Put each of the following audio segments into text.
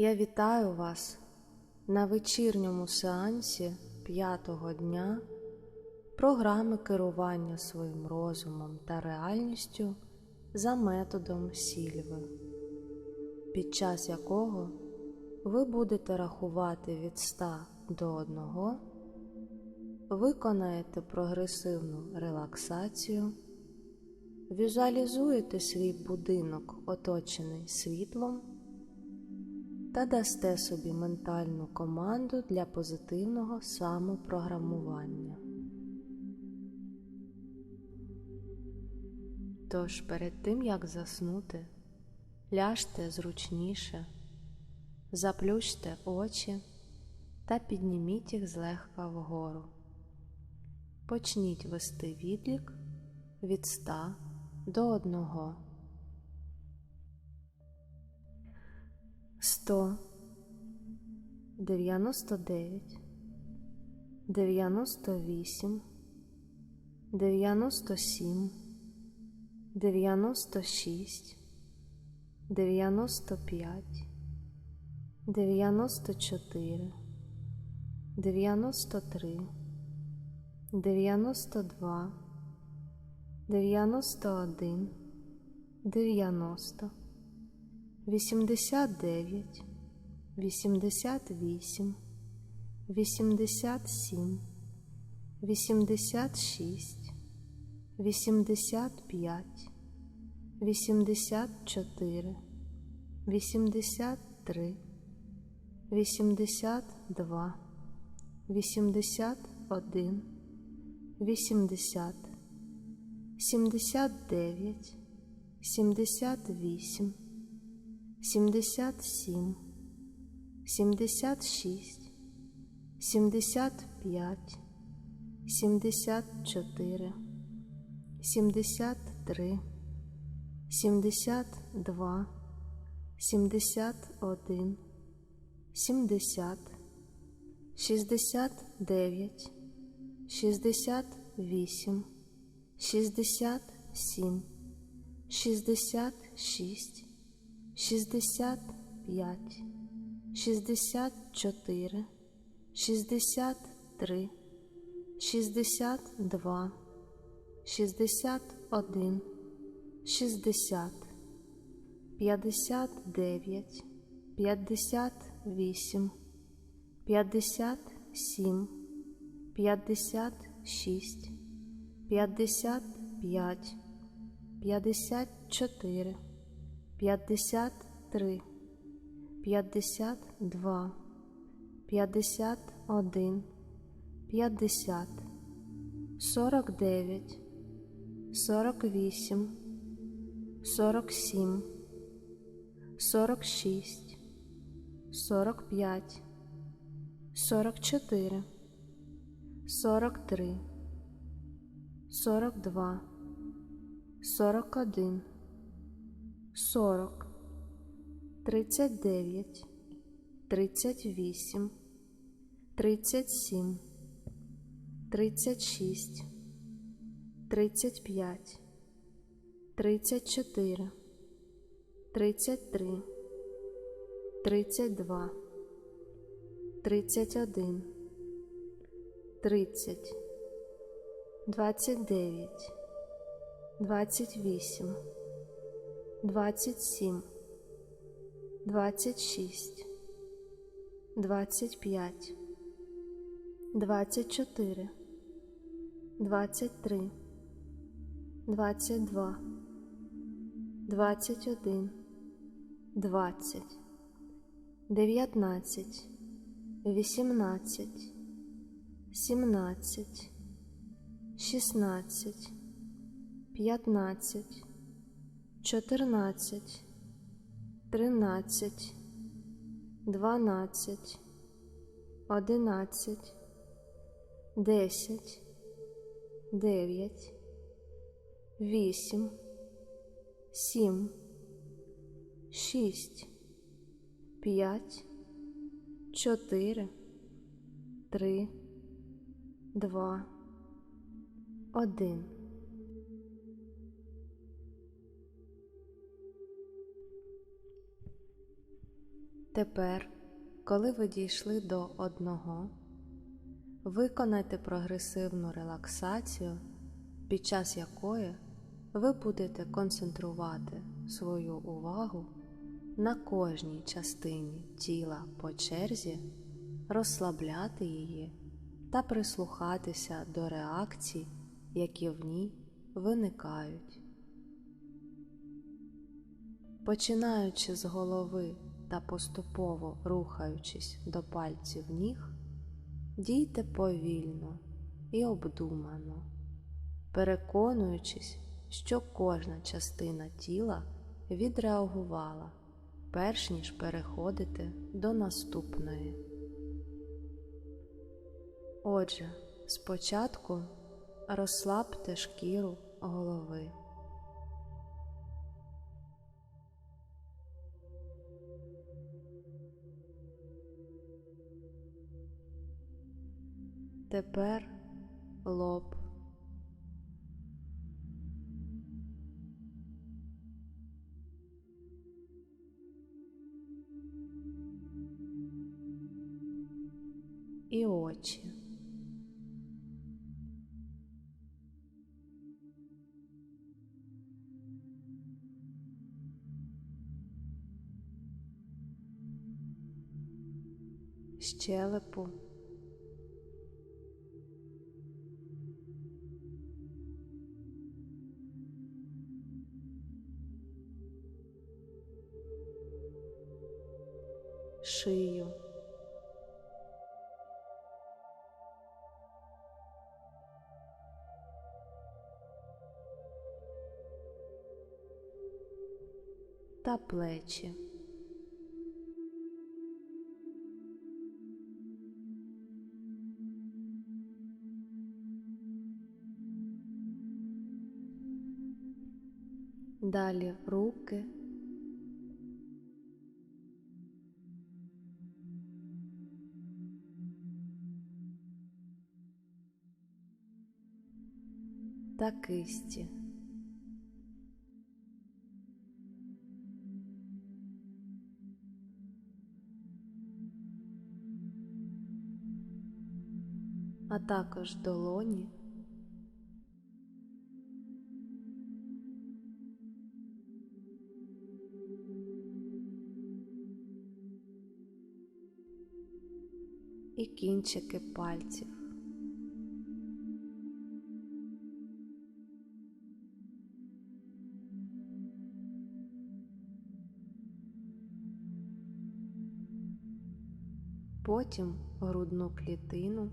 Я вітаю вас на вечірньому сеансі п'ятого дня програми керування своїм розумом та реальністю за методом Сільви, під час якого ви будете рахувати від 100 до 1, виконаєте прогресивну релаксацію, візуалізуєте свій будинок, оточений світлом та дасте собі ментальну команду для позитивного самопрограмування. Тож перед тим як заснути, ляжте зручніше, заплющте очі та підніміть їх злегка вгору. Почніть вести відлік від 100 до 1. 100 99 98 97 96 95 94 93 92 91 90 89 88 87 86 85 84 83 82 81 80 79 78 77 76 75 74 73 72 71 70 69 68 67 66 65 64 63 62 61 60 59 58 57 56 55 54 53 52 51 50 49 48 47 46 45 44 43 42 41 40 39 38 37 36 35 34 33 32 31 30 29 28 27 26 25 24 23 22 21 20 19 18 17 16 15 14 13 12 11 10 9 8 7 6 5 4 3 2 1 Тепер, коли ви дійшли до одного, виконайте прогресивну релаксацію, під час якої ви будете концентрувати свою увагу на кожній частині тіла по черзі, розслабляти її та прислухатися до реакцій, які в ній виникають. Починаючи з голови та поступово рухаючись до пальців ніг, дійте повільно і обдумано, переконуючись, що кожна частина тіла відреагувала, перш ніж переходити до наступної. Отже, спочатку розслабте шкіру голови. Тепер лоб. І очі. Щелепу. Шию. Та плечі. Далі руки. Та кисті. А також долоні. І кінчики пальців. Потім грудну клітину.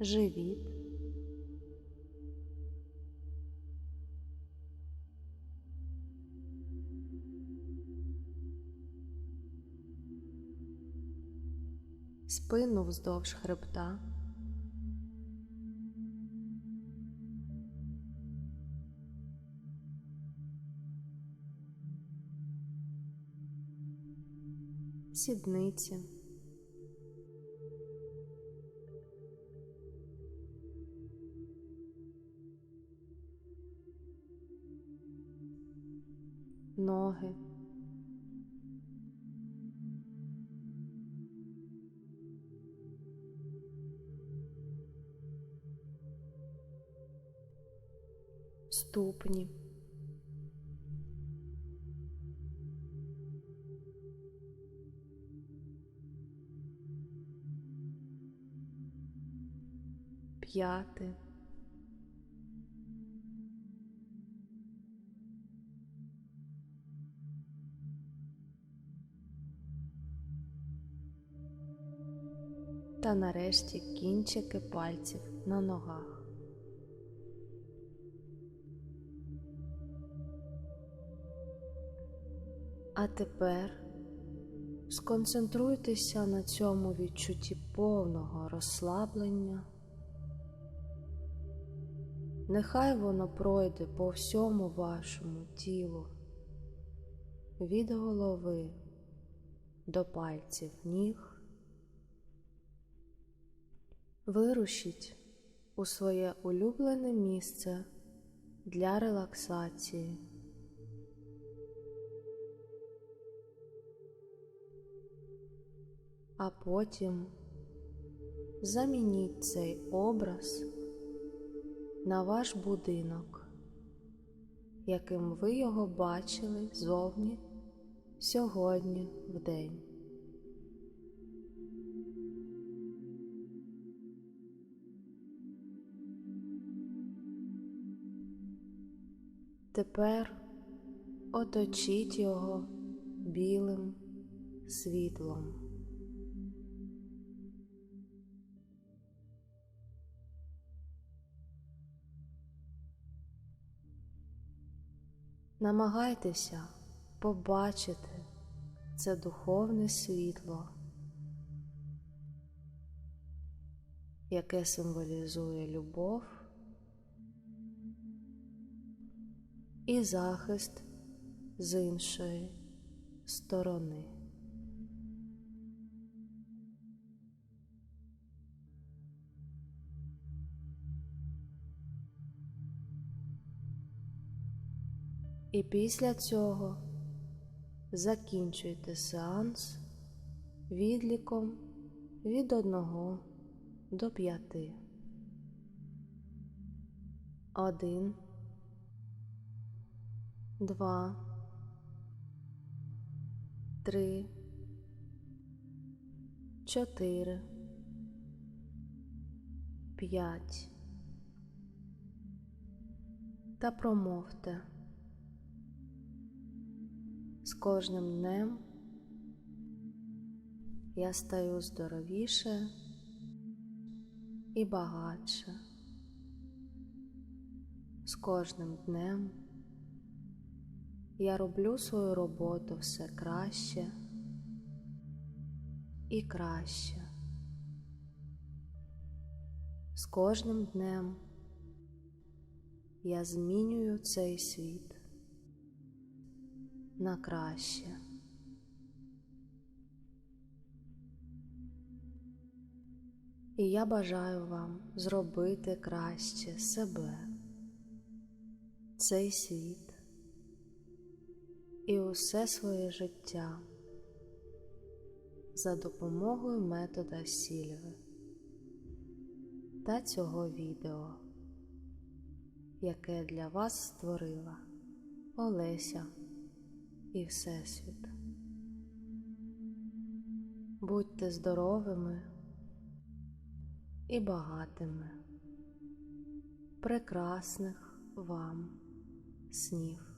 Живіт. Спину вздовж хребта. Сідниці. Ноги. Ступні. П'яти. Та нарешті кінчики пальців на ногах. А тепер сконцентруйтеся на цьому відчутті повного розслаблення. Нехай воно пройде по всьому вашому тілу, від голови до пальців ніг, Вирушіть у своє улюблене місце для релаксації. А потім замініть цей образ на ваш будинок, яким ви його бачили зовні сьогодні в день. Тепер оточіть його білим світлом. Намагайтеся побачити це духовне світло, яке символізує любов і захист з іншої сторони. І після цього закінчуйте сеанс відліком від 1 до 5. 1 2 3 4 5 та промовте. З кожним днем я стаю здоровіше і багатше. З кожним днем я роблю свою роботу все краще і краще. З кожним днем я змінюю цей світ на краще. І я бажаю вам зробити краще себе, цей світ і усе своє життя за допомогою метода Сільви та цього відео, яке для вас створила Олеся і Всесвіт. Будьте здоровими і багатими, прекрасних вам снів.